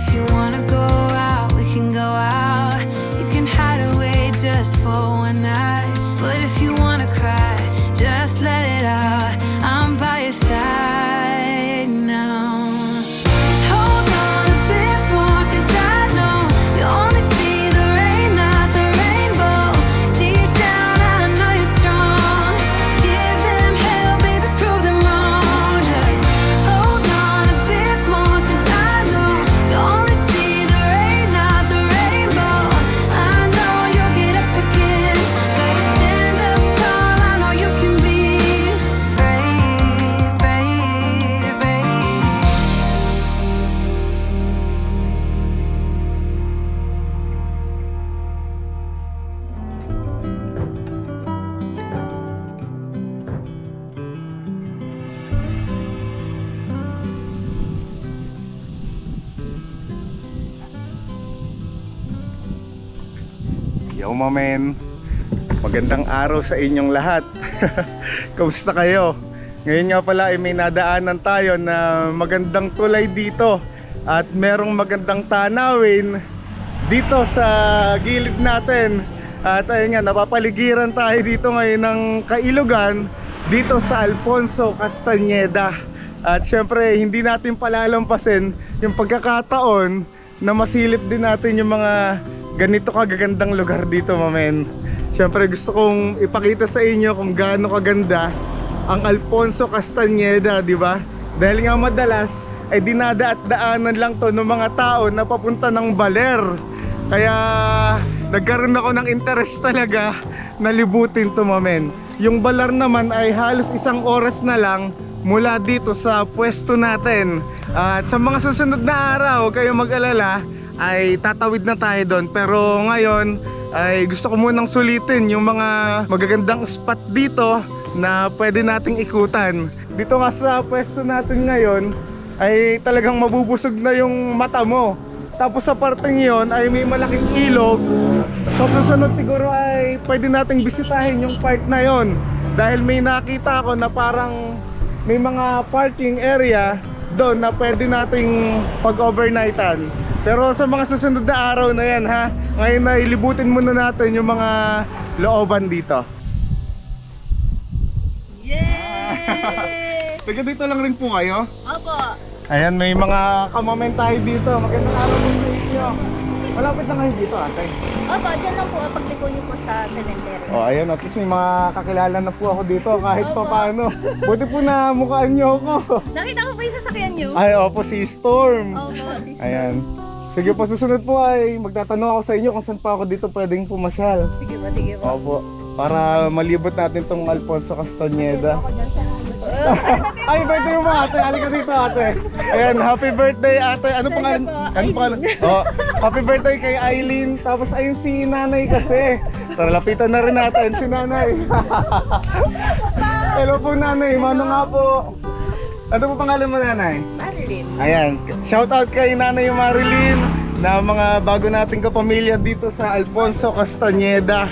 if you wanna go out, we can go out. You can hide away just for one night. Mamen, magandang araw sa inyong lahat. Kamusta kayo? Ngayon nga pala ay may nadaanan tayo na magandang tulay dito at merong magandang tanawin dito sa gilid natin. At ayun nga, napapaligiran tayo dito ngayon ng kailugan dito sa Alfonso Castañeda. At syempre, hindi natin palalampasin yung pagkakataon na masilip din natin yung mga ganito kagagandang lugar dito, mamen. Syempre, gusto kong ipakita sa inyo kung gaano kaganda ang Alfonso Castañeda, di ba? Dahil nga madalas ay dinadaat daanan lang to ng mga tao na papunta ng Baler. Kaya nagkaroon ako ng interest talaga na libutin to mamen. Yung Balar naman ay halos isang oras na lang mula dito sa pwesto natin. At sa mga susunod na araw, kayo mag-alala, ay tatawid na tayo doon. Pero ngayon, ay gusto ko munang sulitin yung mga magagandang spot dito na pwede nating ikutan. Dito nga sa pwesto natin ngayon, ay talagang mabubusog na yung mata mo. Tapos sa parteng yon ay may malaking ilog. Sa susunod siguro ay pwede nating bisitahin yung part na yon. Dahil may nakita ako na parang may mga parking area doon na pwede nating pag-overnightan. Pero sa mga susunod na araw na yan ha, ngayon na ilibutin muna natin yung mga looban dito. Yay! Taga dito lang rin po kayo. Opo. Ayan, may mga kamamen tayo dito. Magandang araw po sa inyo. Malapit na kayo dito, ate. Opo, dyan lang po. Pagliko niyo po sa cemetery. Oh, ayun, at least may mga kakilala na po ako dito kahit pa Opo. paano. Buti po na mukhaan niyo ako. Nakita ko po yung sasakyan niyo? Ay, opo, si Storm. Opo, this Ayan. Sige po, susunod po ay magtatanong ako sa inyo kung saan pa ako dito pwedeng pumasyal. Sige ba, sige ba. Opo, para malibot natin tong Alfonso Castañeda. Ay, birthday mo ate. Halika dito ate. Ayan, happy birthday ate. Ano pangalan? Ano pangalan? Oh, happy birthday kay Eileen. Tapos ayun si nanay kasi. Tara, lapitan na rin natin si nanay. Hello po nanay. Mano nga po. Ano po pangalan mo nanay? Marilyn. Ayan, shout out kay Nanay Marilyn na mga bago nating kapamilya dito sa Alfonso Castañeda.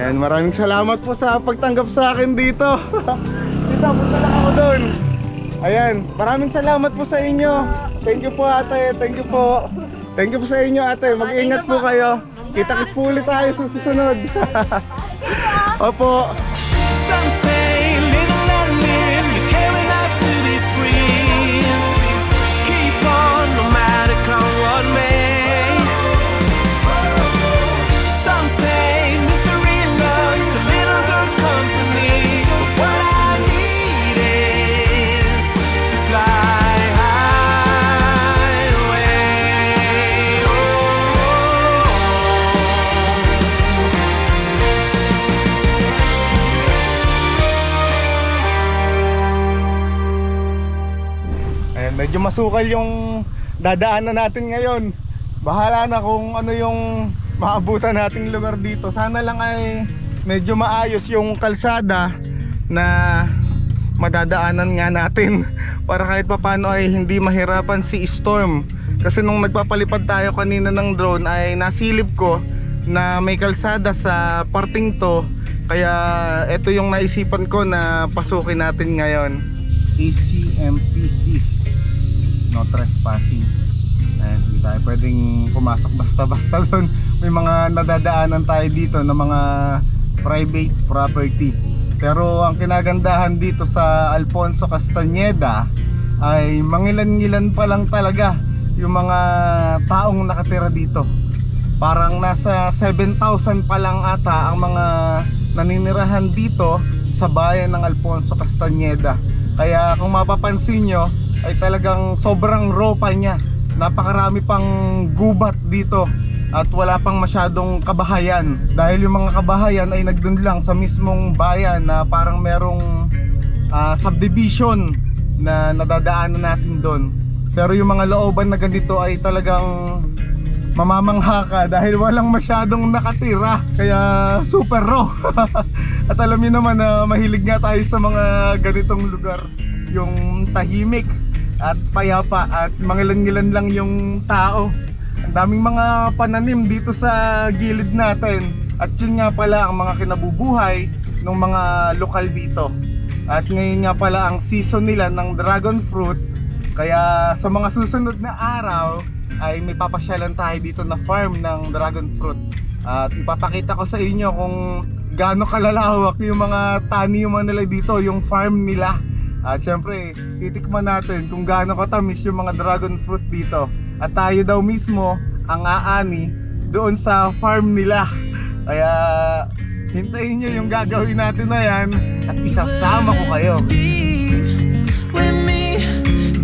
And maraming salamat po sa pagtanggap sa akin dito. dito, punta lang ako doon. Ayan, maraming salamat po sa inyo. Thank you po ate, thank you po. Thank you po sa inyo ate, mag-ingat po kayo. Kita-kits po ulit tayo sa susunod. Opo. Masukal yung dadaanan natin ngayon. Bahala na kung ano yung maabutan nating lugar dito. Sana lang ay medyo maayos yung kalsada na madadaanan nga natin para kahit papano ay hindi mahirapan si Storm. Kasi nung nagpapalipad tayo kanina ng drone ay nasilip ko na may kalsada sa parting to kaya ito yung naisipan ko na pasukin natin ngayon. ACMPC no trespassing. Ayan, hindi tayo pwedeng pumasok basta-basta doon. May mga nadadaanan tayo dito na mga private property. Pero ang kinagandahan dito sa Alfonso Castañeda ay mangilan-ngilan pa lang talaga yung mga taong nakatira dito. Parang nasa 7,000 pa lang ata ang mga naninirahan dito sa bayan ng Alfonso Castañeda. Kaya kung mapapansin nyo ay talagang sobrang raw pa niya. Napakarami pang gubat dito at wala pang masyadong kabahayan. Dahil yung mga kabahayan ay nagdun lang sa mismong bayan na parang merong ah, subdivision na nadadaanan natin doon. Pero yung mga looban na ganito ay talagang mamamangha ka dahil walang masyadong nakatira. Kaya super raw. At alam niyo naman na mahilig nga tayo sa mga ganitong lugar. Yung tahimik at payapa at mangilan-ngilan lang yung tao ang daming mga pananim dito sa gilid natin at yun nga pala ang mga kinabubuhay ng mga lokal dito at ngayon nga pala ang season nila ng dragon fruit kaya sa mga susunod na araw ay may papasyalan tayo dito na farm ng dragon fruit. At ipapakita ko sa inyo kung gaano kalalawak yung mga taniman nila dito, yung farm nila. At syempre, titikman natin kung gaano katamis yung mga dragon fruit dito. At tayo daw mismo ang aani doon sa farm nila. Kaya hintayin nyo yung gagawin natin na yan at isasama ko kayo.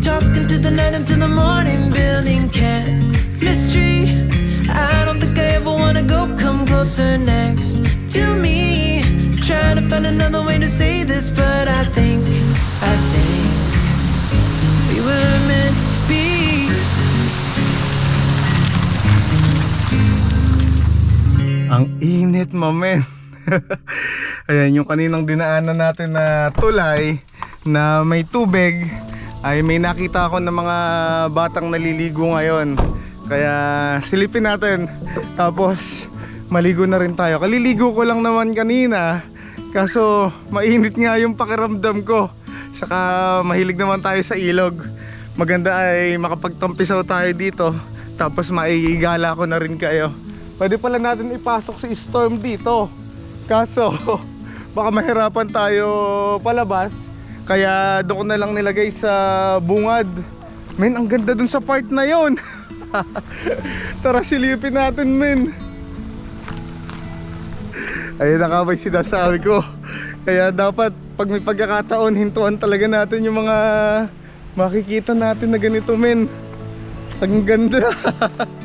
Talking to the night until the morning, building chemistry. I don't think I ever wanna go. Come closer next to me. Trying to find another way to say this, but I think, Ang init mamen. Ayan yung kaninang dinaanan natin na tulay na may tubig ay may nakita ako ng mga batang naliligo ngayon. Kaya silipin natin. Tapos maligo na rin tayo. Kaliligo ko lang naman kanina. Kaso mainit nga yung pakiramdam ko. Saka mahilig naman tayo sa ilog. Maganda ay makapagtampisaw tayo dito. Tapos maigigala ko na rin kayo Pwede pala natin ipasok si Storm dito. Kaso, baka mahirapan tayo palabas. Kaya doon na lang nilagay sa bungad. Men, ang ganda dun sa part na yon. Tara silipin natin, men. Ayun na yung sinasabi ko. Kaya dapat pag may pagkakataon, hintuan talaga natin yung mga makikita natin na ganito, men. Ang ganda.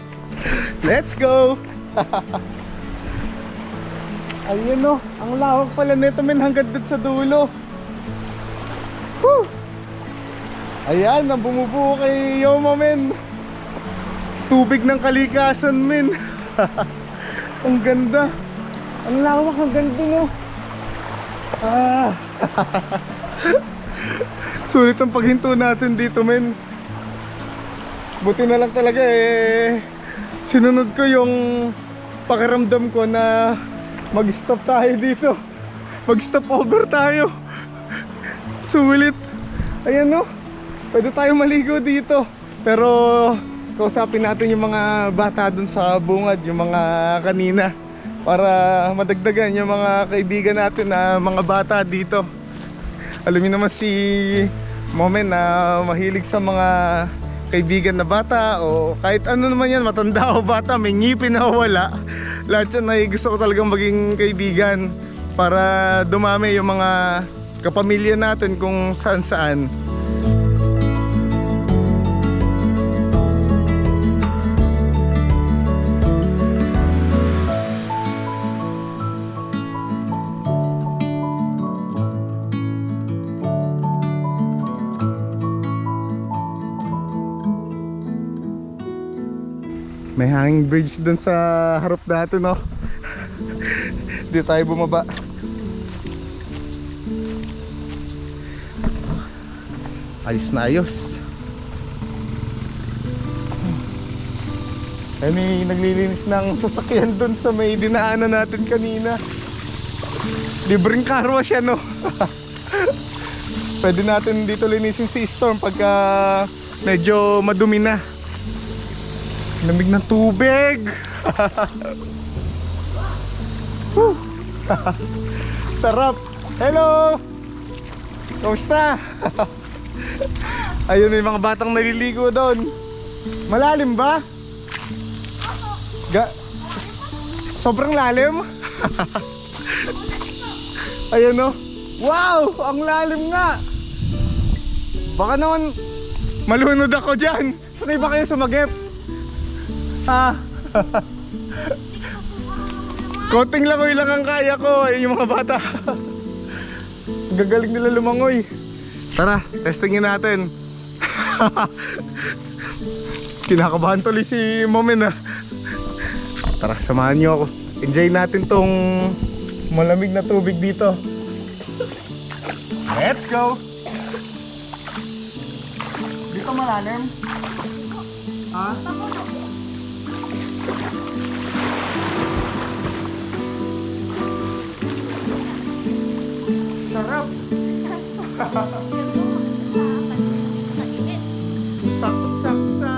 Let's go! Ayun no, ang lawak pala nito men hanggang doon sa dulo. Woo! Ayan, ang bumubuo kay Yoma men. Tubig ng kalikasan men. ang ganda. Ang lawak ang ganda no. Ah. Sulit ang paghinto natin dito men. Buti na lang talaga eh sinunod ko yung pakiramdam ko na mag-stop tayo dito. Mag-stop over tayo. Sulit. Ayan no. Pwede tayo maligo dito. Pero kausapin natin yung mga bata dun sa bungad, yung mga kanina para madagdagan yung mga kaibigan natin na mga bata dito. Alam niyo naman si Momen na mahilig sa mga kaibigan na bata o kahit ano naman yan, matanda o bata, may ngipin na wala. Lahat yan ay gusto ko talagang maging kaibigan para dumami yung mga kapamilya natin kung saan saan. May hanging bridge dun sa harap dati, no? Hindi tayo bumaba. Ayos na ayos. Ay, may naglilinis ng sasakyan dun sa may dinaanan natin kanina. Libreng car wash yan, no? Pwede natin dito linisin si Storm pagka medyo madumi na. Lamig ng tubig. Sarap. Hello. Kamusta? Ayun, may mga batang naliligo doon. Malalim ba? Ga Sobrang lalim? Ayun no. Wow! Ang lalim nga! Baka naman malunod ako dyan. Sanay ba kayo sumagip? Ha? Konting langoy lang ang kaya ko. Ayun yung mga bata. Gagaling nila lumangoy. Tara, testingin natin. Kinakabahan tuloy si Momen ah. Tara, samahan niyo ako. Enjoy natin tong malamig na tubig dito. Let's go! Dito malalim? Ha? Sarap! Sakto-sakto sa...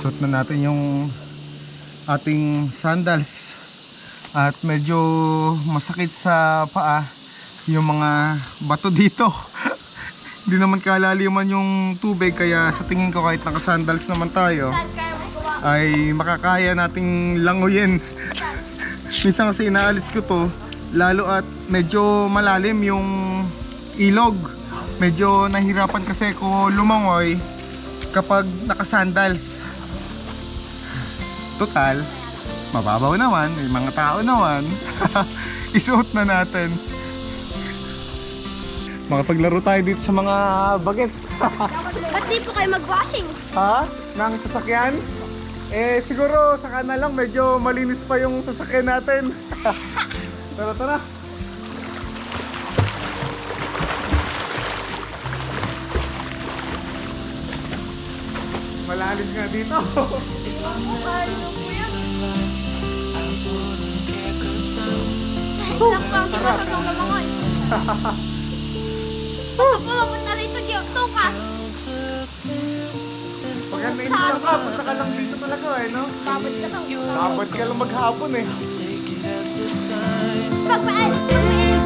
Suot na natin yung ating sandals at medyo masakit sa paa yung mga bato dito hindi naman kalaliman yung tubig kaya sa tingin ko kahit naka-sandals naman tayo ay makakaya nating languyin. Minsan kasi inaalis ko to lalo at medyo malalim yung ilog. Medyo nahirapan kasi ko lumangoy kapag naka-sandals. Total mababaw naman may mga tao naman. Isuot na natin makapaglaro tayo dito sa mga bagets Ba't di po kayo mag-washing? ha? ng sasakyan? eh siguro saka na lang medyo malinis pa yung sasakyan natin tara tara malalim nga dito Lang pa ang sinasasang na mga eh. Baka pumapunta rito, Giotto ka. Punta ka lang dito talaga eh, no? Babad ka lang. Dapat ka lang maghapon eh. Pagpaan. If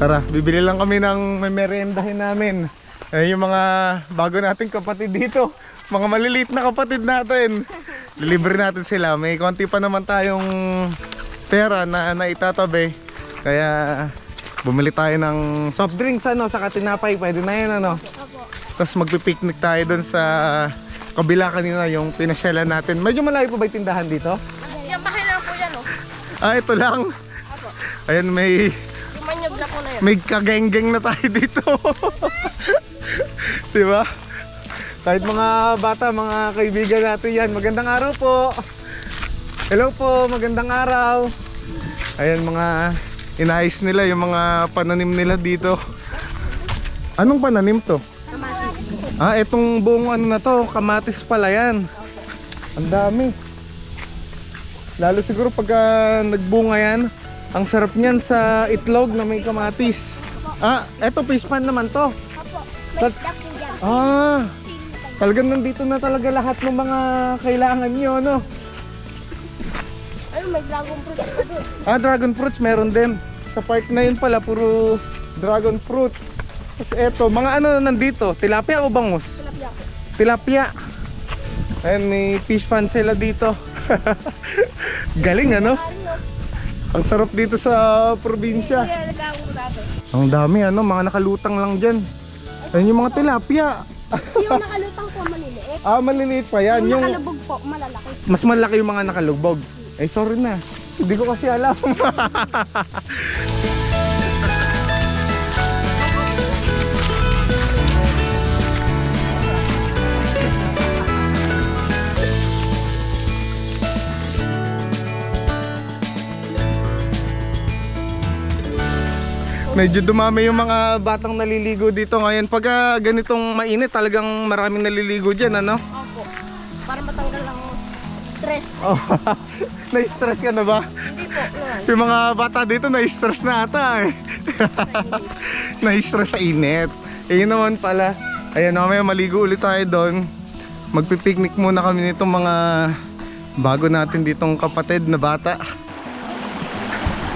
Tara, bibili lang kami ng may meriendahin namin. Eh, yung mga bago nating kapatid dito. Mga maliliit na kapatid natin. Deliver natin sila. May konti pa naman tayong pera na naitatabi. Kaya bumili tayo ng soft drinks ano, sa tinapay. Pwede na yan ano. Tapos magpipiknik tayo doon sa kabila kanina yung pinasyalan natin. Medyo malayo pa ba yung tindahan dito? Yan, bahay lang po yan, oh. Ah, ito lang. Ayan, may may kageng-geng na tayo dito. Di ba? Kahit mga bata, mga kaibigan natin yan. Magandang araw po. Hello po, magandang araw. Ayan mga inayos nila yung mga pananim nila dito. Anong pananim to? Ah, etong buong ano na to, kamatis pala yan. Ang dami. Lalo siguro pagka nagbunga yan, ang sarap niyan sa itlog na may kamatis. Ah, eto fish pan naman to. Opo, may po dyan. Ah, talagang nandito na talaga lahat ng mga kailangan nyo, no? Ayun, may dragon fruit pa doon. Ah, dragon fruits meron din. Sa park na yun pala, puro dragon fruit. Tapos eto, mga ano nandito? Tilapia o bangus? Tilapia po. Tilapia. Ayan, may fish pan sila dito. Galing ano? Ano? Ang sarap dito sa probinsya. Ang dami ano, mga nakalutang lang dyan. Ayan yung mga tilapia. Yung nakalutang po maliliit. Ah, maliliit pa yan. Yung Yung nakalubog po, malalaki. mas malaki yung mga nakalubog. Eh, sorry na. Hindi ko kasi alam. Medyo dumami yung mga batang naliligo dito ngayon. Pagka ganitong mainit, talagang maraming naliligo dyan, ano? Opo. Para matanggal ang stress. Oh, na-stress ka na ba? Hindi po. Yung mga bata dito na-stress na ata eh. na-stress sa init. Eh yun naman pala. Ayan, mamaya maligo ulit tayo doon. Magpipiknik muna kami nitong mga bago natin ditong kapatid na bata.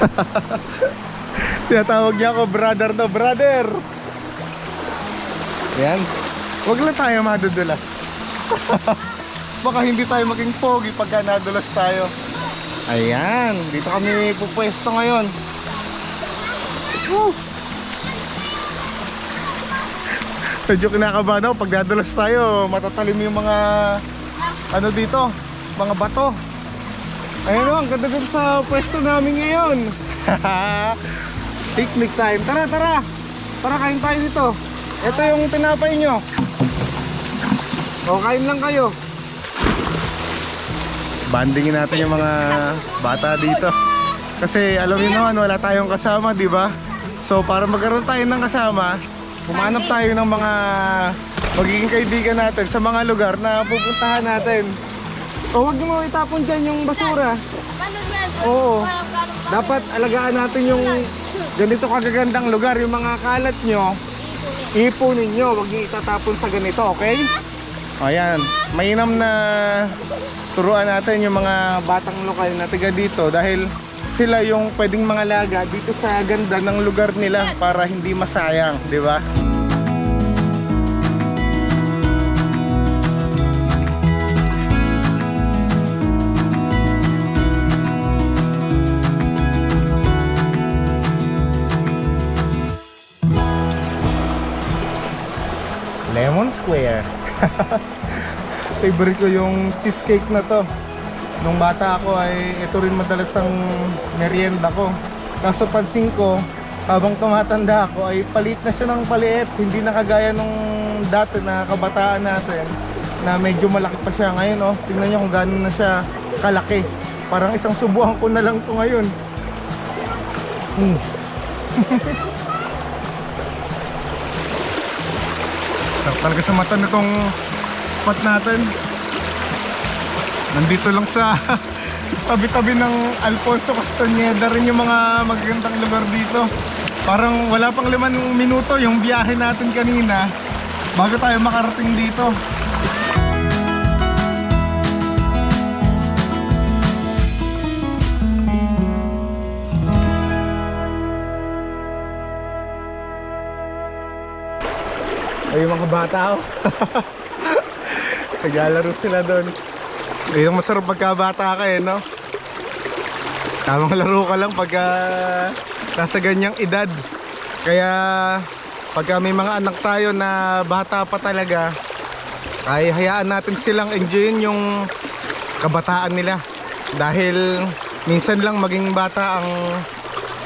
Tinatawag niya ako brother to brother. Yan. Huwag lang tayo madudulas. Baka hindi tayo maging pogi pagka nadulas tayo. Ayan, dito kami pupwesto ngayon. Woo! Medyo kinakabahan ako pag dadulas tayo, matatalim yung mga ano dito, mga bato. Ayun o, ang ganda dun sa pwesto namin ngayon. Picnic time. Tara, tara. Tara, kain tayo dito. Ito yung tinapay nyo. O, kain lang kayo. Bandingin natin yung mga bata dito. Kasi alam niyo naman, wala tayong kasama, di ba? So, para magkaroon tayo ng kasama, humanap tayo ng mga magiging kaibigan natin sa mga lugar na pupuntahan natin. O, huwag niyo mo itapon dyan yung basura. Yan? Oo. Dapat alagaan natin yung ganito kagagandang lugar, yung mga kalat nyo, ipunin nyo, huwag nyo itatapon sa ganito, okay? Ayan, mainam na turuan natin yung mga batang lokal na taga dito dahil sila yung pwedeng mga laga dito sa ganda ng lugar nila para hindi masayang, di ba? Favorite ko yung cheesecake na to. Nung bata ako ay ito rin madalas ang merienda ko. Kaso pansin ko, habang tumatanda ako ay palit na siya ng paliit. Hindi na kagaya nung dati na kabataan natin na medyo malaki pa siya ngayon. Oh. Tingnan nyo kung gano'n na siya kalaki. Parang isang subuhan ko na lang to ngayon. Hmm. talaga sa mata nitong spot natin. Nandito lang sa tabi-tabi ng Alfonso Castañeda rin yung mga magagandang lugar dito. Parang wala pang limang minuto yung biyahe natin kanina bago tayo makarating dito. Bata oh. Naglalaro sila doon. Ay, yung masarap pagkabata ka eh, no? Tamang laro ka lang pagka nasa ganyang edad. Kaya pagka may mga anak tayo na bata pa talaga, ay hayaan natin silang enjoyin yung kabataan nila. Dahil minsan lang maging bata ang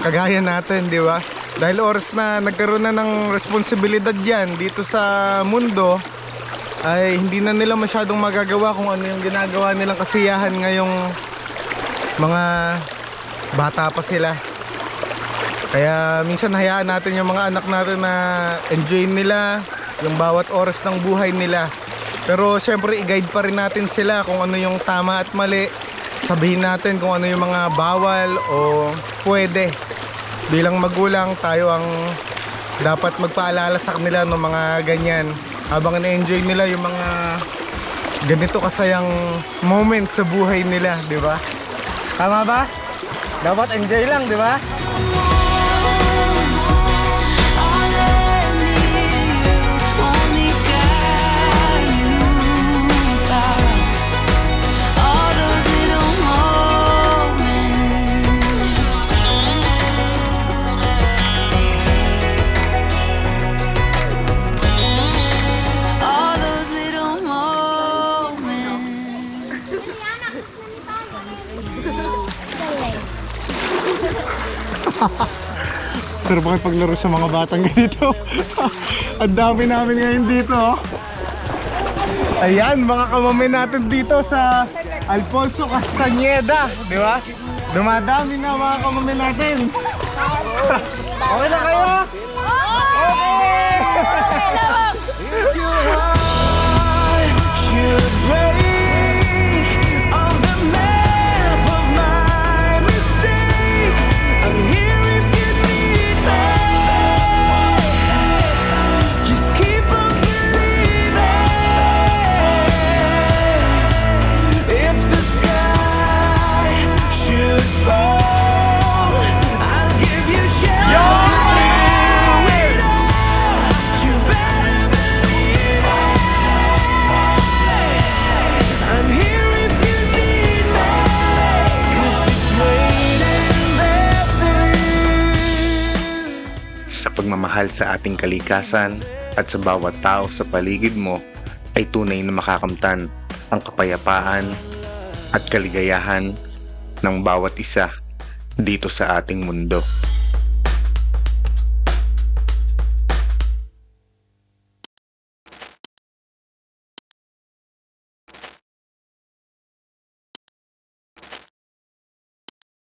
kagaya natin, di ba? Dahil oras na nagkaroon na ng responsibilidad yan dito sa mundo, ay hindi na nila masyadong magagawa kung ano yung ginagawa nilang kasiyahan ngayong mga bata pa sila. Kaya minsan hayaan natin yung mga anak natin na enjoy nila yung bawat oras ng buhay nila. Pero syempre i-guide pa rin natin sila kung ano yung tama at mali. Sabihin natin kung ano yung mga bawal o pwede. Bilang magulang tayo ang dapat magpaalala sa kanila ng mga ganyan habang na-enjoy nila yung mga ganito kasayang moments sa buhay nila, di ba? Tama ba? Dapat enjoy lang, di ba? Sarap kayo paglaro sa mga batang ganito. Ang dami namin ngayon dito. Oh. Ayan, mga kamamay natin dito sa Alfonso Castañeda. Di ba? Dumadami na mga kamamay natin. okay na kayo? Okay! okay! pagmamahal sa ating kalikasan at sa bawat tao sa paligid mo ay tunay na makakamtan ang kapayapaan at kaligayahan ng bawat isa dito sa ating mundo.